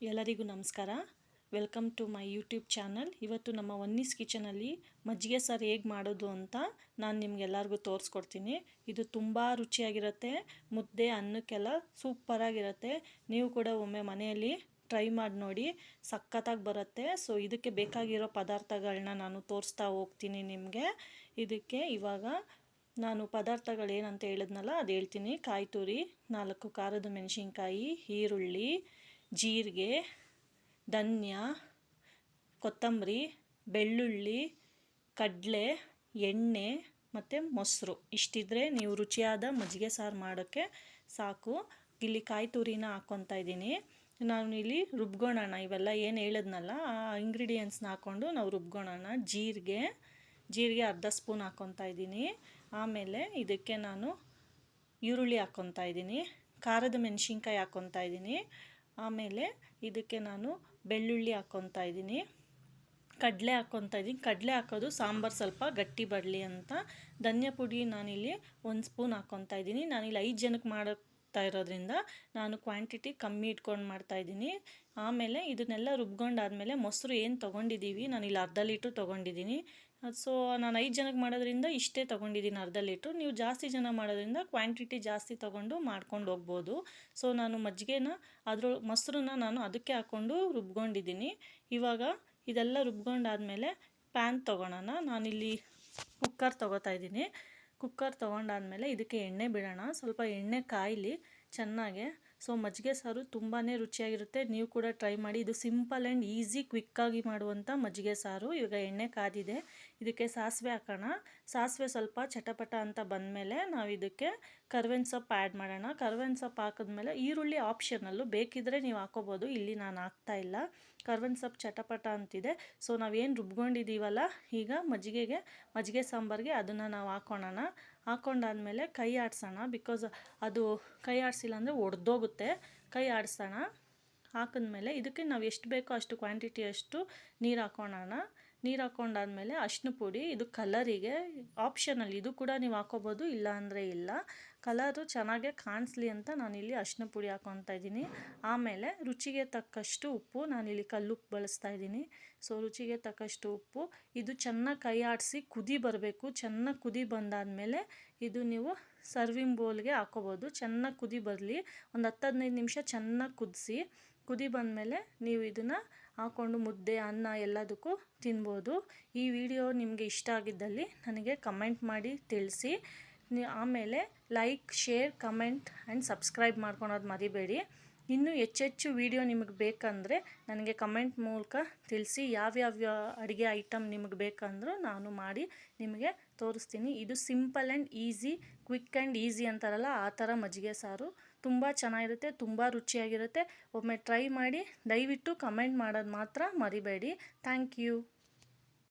ಎಲ್ಲರಿಗೂ ನಮಸ್ಕಾರ. Welcome to my YouTube channel. ಇವತ್ತು ನಮ್ಮ ಒನ್ನಿಸ್ ಕಿಚನಲ್ಲಿ ಮಜ್ಜಿಗೆ ಸಾರು ಹೇಗೆ ಮಾಡೋದು ಅಂತ ನಾನು ನಿಮ್ಗೆಲ್ಲರಿಗೂ ತೋರಿಸ್ಕೊಡ್ತೀನಿ. ಇದು ತುಂಬ ರುಚಿಯಾಗಿರುತ್ತೆ, ಮುದ್ದೆ ಅನ್ನಕ್ಕೆಲ್ಲ ಸೂಪರಾಗಿರುತ್ತೆ ನೀವು ಕೂಡ ಒಮ್ಮೆ ಮನೆಯಲ್ಲಿ ಟ್ರೈ ಮಾಡಿ ನೋಡಿ, ಸಖತ್ತಾಗಿ ಬರುತ್ತೆ. ಸೊ, ಇದಕ್ಕೆ ಬೇಕಾಗಿರೋ ಪದಾರ್ಥಗಳನ್ನ ನಾನು ತೋರಿಸ್ತಾ ಹೋಗ್ತೀನಿ ನಿಮಗೆ. ಇದಕ್ಕೆ ಇವಾಗ ನಾನು ಪದಾರ್ಥಗಳು ಏನಂತ ಹೇಳಿದ್ನಲ್ಲ ಅದು ಹೇಳ್ತೀನಿ. ಕಾಯಿ ತುರಿ ನಾಲ್ಕು ಖಾರದ ಮೆಣಸಿನ್ಕಾಯಿ, ಈರುಳ್ಳಿ ಜೀರಿಗೆ, ಧನ್ಯ, ಕೊತ್ತಂಬರಿ, ಬೆಳ್ಳುಳ್ಳಿ, ಕಡಲೆ, ಎಣ್ಣೆ ಮತ್ತು ಮೊಸರು. ಇಷ್ಟಿದ್ರೆ ನೀವು ರುಚಿಯಾದ ಮಜ್ಜಿಗೆ ಸಾರು ಮಾಡೋಕ್ಕೆ ಸಾಕು. ಇಲ್ಲಿ ಕಾಯಿ ತುರಿನ ಹಾಕ್ಕೊತಾ ಇದ್ದೀನಿ. ನಾನು ಇಲ್ಲಿ ರುಬ್ಕೊಳ್ಳೋಣ ಇವೆಲ್ಲ ಏನು ಹೇಳಿದ್ನಲ್ಲ, ಆ ಇಂಗ್ರೀಡಿಯೆಂಟ್ಸ್ನ ಹಾಕ್ಕೊಂಡು ನಾವು ರುಬ್ಕೊಳ್ಳೋಣ ಜೀರಿಗೆ ಜೀರಿಗೆ ಅರ್ಧ ಸ್ಪೂನ್ ಹಾಕ್ಕೊತಾ ಇದ್ದೀನಿ. ಆಮೇಲೆ ಇದಕ್ಕೆ ನಾನು ಈರುಳ್ಳಿ ಹಾಕ್ಕೊತಾ ಇದ್ದೀನಿ. ಖಾರದ ಮೆಣಸಿನ್ಕಾಯಿ ಹಾಕ್ಕೊತಾ ಇದ್ದೀನಿ. ಆಮೇಲೆ ಇದಕ್ಕೆ ನಾನು ಬೆಳ್ಳುಳ್ಳಿ ಹಾಕ್ಕೊತಾ ಇದ್ದೀನಿ. ಕಡಲೆ ಹಾಕ್ಕೊತಾ ಇದ್ದೀನಿ. ಕಡಲೆ ಹಾಕೋದು ಸಾಂಬಾರು ಸ್ವಲ್ಪ ಗಟ್ಟಿ ಬರಲಿ ಅಂತ. ಧನ್ಯ ಪುಡಿ ನಾನಿಲ್ಲಿ ಒಂದು ಸ್ಪೂನ್ ಹಾಕ್ಕೊತಾ ಇದ್ದೀನಿ. ನಾನಿಲ್ಲಿ ಐದು ಜನಕ್ಕೆ ಮಾಡ್ತಾ ಇರೋದ್ರಿಂದ ನಾನು ಕ್ವಾಂಟಿಟಿ ಕಮ್ಮಿ ಇಟ್ಕೊಂಡು ಮಾಡ್ತಾ ಇದ್ದೀನಿ. ಆಮೇಲೆ ಇದನ್ನೆಲ್ಲ ರುಬ್ಕೊಂಡಾದ್ಮೇಲೆ ಮೊಸರು ಏನು ತೊಗೊಂಡಿದ್ದೀವಿ ನಾನಿಲ್ಲಿ ಅರ್ಧ ಲೀಟ್ರ್ ತೊಗೊಂಡಿದ್ದೀನಿ. ಸೊ ನಾನು ಐದು ಜನಕ್ಕೆ ಮಾಡೋದ್ರಿಂದ ಇಷ್ಟೇ ತೊಗೊಂಡಿದ್ದೀನಿ ಅರ್ಧ ಲೀಟ್ರು. ನೀವು ಜಾಸ್ತಿ ಜನ ಮಾಡೋದ್ರಿಂದ ಕ್ವಾಂಟಿಟಿ ಜಾಸ್ತಿ ತೊಗೊಂಡು ಮಾಡ್ಕೊಂಡು ಹೋಗ್ಬೋದು. ಸೊ ನಾನು ಮಜ್ಜಿಗೆನ ಅದ್ರ ಮೊಸರನ್ನ ನಾನು ಅದಕ್ಕೆ ಹಾಕ್ಕೊಂಡು ರುಬ್ಕೊಂಡಿದ್ದೀನಿ. ಇವಾಗ ಇದೆಲ್ಲ ರುಬ್ಕೊಂಡಾದಮೇಲೆ ಪ್ಯಾನ್ ತೊಗೊಳೋಣ. ನಾನಿಲ್ಲಿ ಕುಕ್ಕರ್ ತೊಗೋತಾ ಇದ್ದೀನಿ. ಕುಕ್ಕರ್ ತೊಗೊಂಡಾದ್ಮೇಲೆ ಇದಕ್ಕೆ ಎಣ್ಣೆ ಬಿಡೋಣ. ಸ್ವಲ್ಪ ಎಣ್ಣೆ ಕಾಯಲಿ ಚೆನ್ನಾಗೆ ಸೊ ಮಜ್ಜಿಗೆ ಸಾರು ತುಂಬಾ ರುಚಿಯಾಗಿರುತ್ತೆ. ನೀವು ಕೂಡ ಟ್ರೈ ಮಾಡಿ. ಇದು ಸಿಂಪಲ್ ಆ್ಯಂಡ್ ಈಸಿ ಕ್ವಿಕ್ಕಾಗಿ ಮಾಡುವಂಥ ಮಜ್ಜಿಗೆ ಸಾರು. ಇವಾಗ ಎಣ್ಣೆ ಕಾದಿದೆ. ಇದಕ್ಕೆ ಸಾಸಿವೆ ಹಾಕೋಣ. ಸಾಸಿವೆ ಸ್ವಲ್ಪ ಚಟಪಟ ಅಂತ ಬಂದಮೇಲೆ ನಾವು ಇದಕ್ಕೆ ಕರ್ವೆನ್ ಸೊಪ್ಪು ಆ್ಯಡ್ ಮಾಡೋಣ. ಕರ್ವೆನ್ ಸೊಪ್ಪು ಹಾಕಿದ್ಮೇಲೆ ಈರುಳ್ಳಿ ಆಪ್ಷನಲ್ಲು ಬೇಕಿದ್ದರೆ ನೀವು ಹಾಕೋಬೋದು. ಇಲ್ಲಿ ನಾನು ಹಾಕ್ತಾ ಇಲ್ಲ. ಕರ್ವೆನ್ ಸೊಪ್ಪು ಚಟಪಟ ಅಂತಿದೆ. ಸೊ ನಾವೇನು ರುಬ್ಕೊಂಡಿದ್ದೀವಲ್ಲ ಈಗ ಮಜ್ಜಿಗೆಗೆ, ಮಜ್ಜಿಗೆ ಸಾಂಬಾರಿಗೆ ಅದನ್ನು ನಾವು ಹಾಕ್ಕೊಳ್ಳೋಣ ಹಾಕ್ಕೊಂಡಾದ್ಮೇಲೆ ಕೈ ಆಡಿಸೋಣ ಬಿಕಾಸ್ ಅದು ಕೈ ಆಡಿಸಿಲ್ಲ ಅಂದರೆ ಒಡೆದೋಗುತ್ತೆ. ಕೈ ಆಡಿಸೋಣ. ಹಾಕಿದ್ಮೇಲೆ ಇದಕ್ಕೆ ನಾವು ಎಷ್ಟು ಬೇಕೋ ಅಷ್ಟು ಕ್ವಾಂಟಿಟಿ ಅಷ್ಟು ನೀರು ಹಾಕ್ಕೊಳ್ಳೋಣ ನೀರು ಹಾಕ್ಕೊಂಡಾದ್ಮೇಲೆ ಅರಿಶಿನ ಪುಡಿ, ಇದು ಕಲರಿಗೆ ಆಪ್ಷನಲ್ ಇದು ಕೂಡ ನೀವು ಹಾಕೋಬೋದು ಇಲ್ಲ ಅಂದರೆ ಇಲ್ಲ. ಕಲರು ಚೆನ್ನಾಗೆ ಕಾಣಿಸ್ಲಿ ಅಂತ ನಾನಿಲ್ಲಿ ಅರಿಶಿನ ಪುಡಿ ಹಾಕ್ಕೊತಾ ಇದ್ದೀನಿ. ಆಮೇಲೆ ರುಚಿಗೆ ತಕ್ಕಷ್ಟು ಉಪ್ಪು ನಾನಿಲ್ಲಿ ಕಲ್ಲುಪ್ಪು ಬಳಸ್ತಾ ಇದ್ದೀನಿ. ಸೊ ರುಚಿಗೆ ತಕ್ಕಷ್ಟು ಉಪ್ಪು, ಇದು ಚೆನ್ನಾಗಿ ಕೈ ಆಡಿಸಿ ಕುದಿ ಬರಬೇಕು. ಚೆನ್ನಾಗಿ ಕುದಿ ಬಂದಾದಮೇಲೆ ಇದು ನೀವು ಸರ್ವಿಂಗ್ ಬೌಲ್ಗೆ ಹಾಕೋಬೋದು. ಚೆನ್ನಾಗಿ ಕುದಿ ಬರಲಿ. ಒಂದು ಹತ್ತು ಹದಿನೈದು ನಿಮಿಷ ಚೆನ್ನಾಗಿ ಕುದಿಸಿ, ಕುದಿ ಬಂದಮೇಲೆ ನೀವು ಇದನ್ನು ಹಾಕ್ಕೊಂಡು ಮುದ್ದೆ, ಅನ್ನ ಎಲ್ಲದಕ್ಕೂ ತಿನ್ಬೋದು. ಈ ವಿಡಿಯೋ ನಿಮಗೆ ಇಷ್ಟ ಆಗಿದ್ದಲ್ಲಿ ನನಗೆ ಕಮೆಂಟ್ ಮಾಡಿ ತಿಳಿಸಿ. ಆಮೇಲೆ like, share, comment and subscribe ಮಾಡ್ಕೊಳೋದು ಮರಿಬೇಡಿ. ಇನ್ನೂ ಹೆಚ್ಚೆಚ್ಚು ವಿಡಿಯೋ ನಿಮಗೆ ಬೇಕಂದರೆ ನನಗೆ ಕಮೆಂಟ್ ಮೂಲಕ ತಿಳಿಸಿ. ಯಾವ್ಯಾವ ಅಡುಗೆ ಐಟಮ್ ನಿಮಗೆ ಬೇಕಂದರೂ ನಾನು ಮಾಡಿ ನಿಮಗೆ ತೋರಿಸ್ತೀನಿ. ಇದು simple and easy, quick and easy ಅಂತಾರಲ್ಲ, ಆ ಥರ ಮಜ್ಜಿಗೆ ಸಾರು ತುಂಬ ಚೆನ್ನಾಗಿರುತ್ತೆ ತುಂಬ ರುಚಿಯಾಗಿರುತ್ತೆ. ಒಮ್ಮೆ ಟ್ರೈ ಮಾಡಿ ದಯವಿಟ್ಟು ಕಮೆಂಟ್ ಮಾಡೋದು ಮಾತ್ರ ಮರಿಬೇಡಿ. Thank you.